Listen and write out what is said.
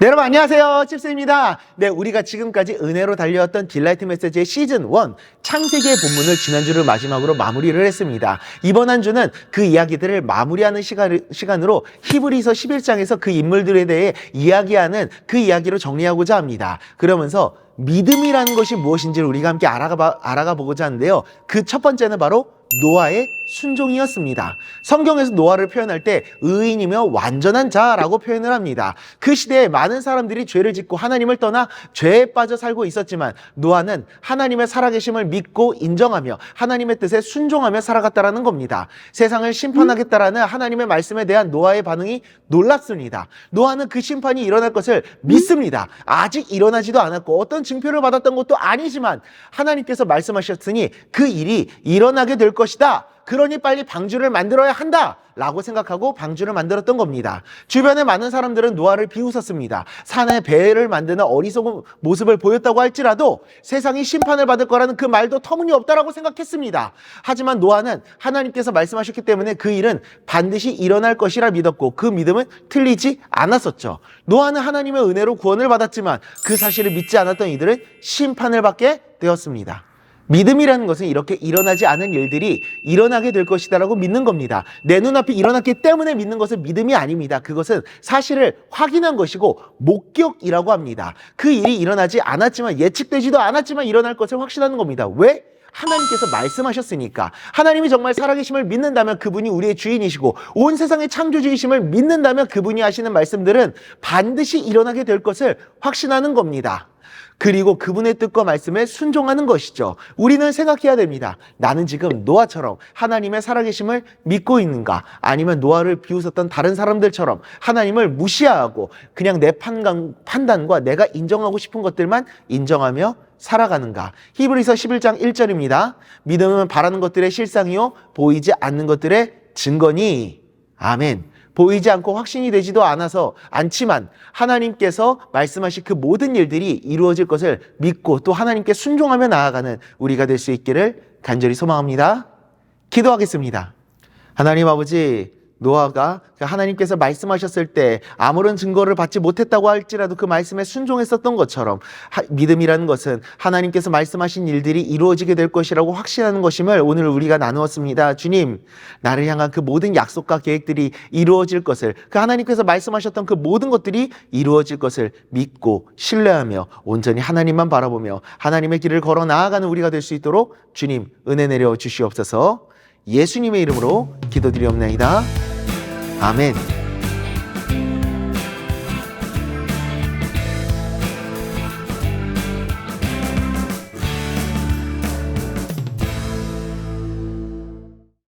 네, 여러분 안녕하세요. 칩스입니다. 네, 우리가 지금까지 은혜로 달려왔던 딜라이트 메시지의 시즌 1 창세기의 본문을 지난주를 마지막으로 마무리를 했습니다. 이번 한 주는 그 이야기들을 마무리하는 시간, 시간으로 히브리서 11장에서 그 인물들에 대해 이야기하는 그 이야기로 정리하고자 합니다. 그러면서 믿음이라는 것이 무엇인지를 우리가 함께 알아가, 알아가 보고자 하는데요. 그 첫 번째는 바로 노아의 순종이었습니다. 성경에서 노아를 표현할 때 의인이며 완전한 자라고 표현을 합니다. 그 시대에 많은 사람들이 죄를 짓고 하나님을 떠나 죄에 빠져 살고 있었지만 노아는 하나님의 살아계심을 믿고 인정하며 하나님의 뜻에 순종하며 살아갔다라는 겁니다. 세상을 심판하겠다라는 하나님의 말씀에 대한 노아의 반응이 놀랍습니다. 노아는 그 심판이 일어날 것을 믿습니다. 아직 일어나지도 않았고 어떤 증표를 받았던 것도 아니지만 하나님께서 말씀하셨으니 그 일이 일어나게 될 것이다. 그러니 빨리 방주를 만들어야 한다. 라고 생각하고 방주를 만들었던 겁니다. 주변에 많은 사람들은 노아를 비웃었습니다. 산에 배를 만드는 어리석은 모습을 보였다고 할지라도 세상이 심판을 받을 거라는 그 말도 터무니없다라고 생각했습니다. 하지만 노아는 하나님께서 말씀하셨기 때문에 그 일은 반드시 일어날 것이라 믿었고 그 믿음은 틀리지 않았었죠. 노아는 하나님의 은혜로 구원을 받았지만 그 사실을 믿지 않았던 이들은 심판을 받게 되었습니다. 믿음이라는 것은 이렇게 일어나지 않은 일들이 일어나게 될 것이다라고 믿는 겁니다. 내 눈앞에 일어났기 때문에 믿는 것은 믿음이 아닙니다. 그것은 사실을 확인한 것이고 목격이라고 합니다. 그 일이 일어나지 않았지만 예측되지도 않았지만 일어날 것을 확신하는 겁니다. 왜? 하나님께서 말씀하셨으니까 하나님이 정말 살아계심을 믿는다면 그분이 우리의 주인이시고 온 세상의 창조주이심을 믿는다면 그분이 하시는 말씀들은 반드시 일어나게 될 것을 확신하는 겁니다. 그리고 그분의 뜻과 말씀에 순종하는 것이죠. 우리는 생각해야 됩니다. 나는 지금 노아처럼 하나님의 살아계심을 믿고 있는가? 아니면 노아를 비웃었던 다른 사람들처럼 하나님을 무시하고 그냥 내 판단, 판단과 내가 인정하고 싶은 것들만 인정하며 살아가는가? 히브리서 11장 1절입니다. 믿음은 바라는 것들의 실상이요 보이지 않는 것들의 증거니 아멘. 보이지 않고 확신이 되지도 않아서 않지만 하나님께서 말씀하신 그 모든 일들이 이루어질 것을 믿고 또 하나님께 순종하며 나아가는 우리가 될 수 있기를 간절히 소망합니다. 기도하겠습니다. 하나님 아버지, 노아가 하나님께서 말씀하셨을 때 아무런 증거를 받지 못했다고 할지라도 그 말씀에 순종했었던 것처럼 하- 믿음이라는 것은 하나님께서 말씀하신 일들이 이루어지게 될 것이라고 확신하는 것임을 오늘 우리가 나누었습니다. 주님, 나를 향한 그 모든 약속과 계획들이 이루어질 것을 그 하나님께서 말씀하셨던 그 모든 것들이 이루어질 것을 믿고 신뢰하며 온전히 하나님만 바라보며 하나님의 길을 걸어 나아가는 우리가 될 수 있도록 주님 은혜 내려 주시옵소서. 예수님의 이름으로 기도드리옵나이다. 아멘.